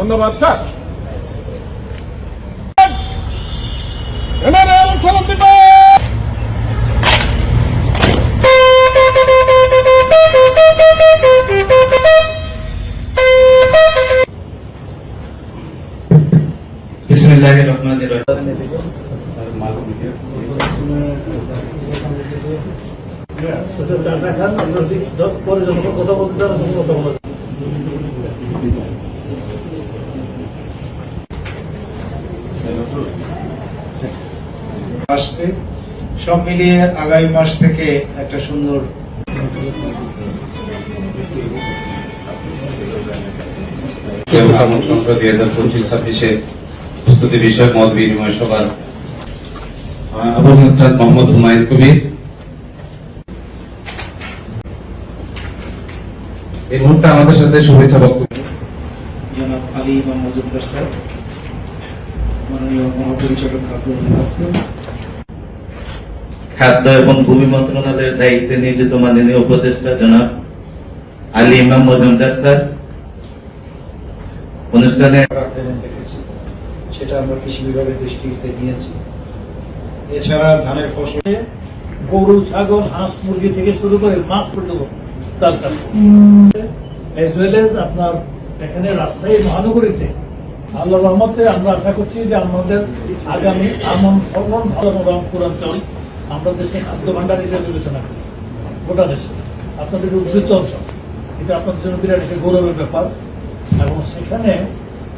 ধন্যবাদ স্যার। সালাম দিবেন বিসমিল্লাহির রহমানির আসবে। সব মিলিয়ে আগামী মাস থেকে একটা সুন্দর দুই হাজার পঁচিশ ছাব্বিশে প্রস্তুতি বিষয়ক মত বিনিময় সভার আহ, আবু মোহাম্মদ হুমায়ুন কবির। এই মুহূর্তে আমাদের সাথে শুভেচ্ছা বক্তব্য। জনাব আলী ইমাম মজুমদার স্যার মাননীয় মহাপরিচালক খাদ্য এবং ভূমি মন্ত্রণালয়ের দায়িত্বে নিয়োজিত মাননীয় উপদেষ্টা জনাব আলী ইমাম মজুমদার স্যার। অনুষ্ঠানে সেটা আমরা কৃষি বিভাগের দৃষ্টিতে নিয়েছি। এছাড়া ধানের ফসল গরু, ছাগল, হাঁস, মুরগি থেকে শুরু করে মাছ পর্যন্ত তার আপনার এখানে রাজশাহী মহানগরীতে আল্লাহ রহমতে আমরা আশা করছি যে আমাদের আগামী আমন ফলন ভালো রংপুরাঞ্চল আমরা দেশে খাদ্য ভাণ্ডার হিসেবে বিবেচনা করি। গোটা দেশে। আপনাদের উদ্বৃত্ত অঞ্চল এটা আপনাদের জন্য বিরাট একটা গৌরবের ব্যাপার। এবং সেখানে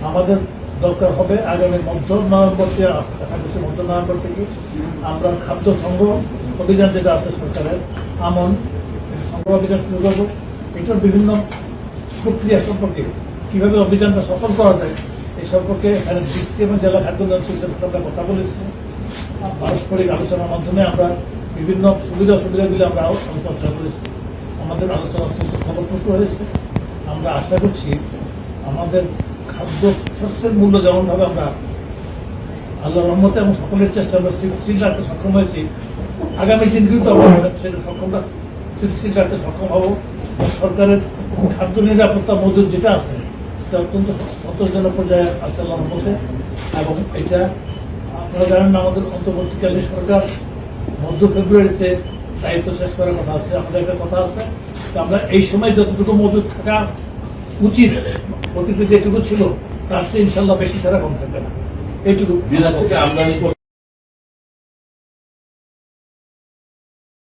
আমাদের দরকার হবে আগামী মধ্য নভেম্বর থেকে আশা করছি মধ্য নভেম্বর থেকে আমরা খাদ্য সংগ্রহ অভিযান যেটা আছে সরকারের, আমন সংগ্রহ অভিযান শুরু করব। এটার বিভিন্ন প্রক্রিয়া সম্পর্কে কীভাবে অভিযানটা সফল করা যায় এই সম্পর্কে এখানে ডিসি এবং জেলা খাদ্য নিয়ন্ত্রকের সাথে কথা বলেছি। পারস্পরিক আলোচনার মাধ্যমে আমরা বিভিন্ন সুবিধা অসুবিধাগুলি আমরা আলোচনা করেছি আমাদের আলোচনা অত্যন্ত ফলপ্রসূ হয়েছে। আমরা আশা করছি আমাদের খাদ্য শস্যের মূল্য যেমনভাবে আমরা আল্লাহ রহমতে এবং সকলের চেষ্টা আমরা স্থিতিশীল রাখতে সক্ষম হয়েছি, আগামী দিন কিন্তু আমরা সেটা সক্ষম স্থিতিশীল রাখতে সক্ষম হব। সরকারের খাদ্য নিরাপত্তা মজুদ যেটা আছে, সেটা অত্যন্ত সন্তোষজনক পর্যায়ে আছে আল্লাহ রহমতে। এবং এটা আপনারা জানেন আমাদের অন্তর্বর্তীকালীন সরকার মধ্য ফেব্রুয়ারিতে দায়িত্ব শেষ করার কথা আছে। আমাদের একটা কথা আছে আমরা এই সময় যতটুকু মজুদ থাকা উচিত, অতীতে যেটুকু ছিল, তার চেয়ে ইনশাল্লাহ বেশি ছাড়া কম থাকবে না। এইটুকু।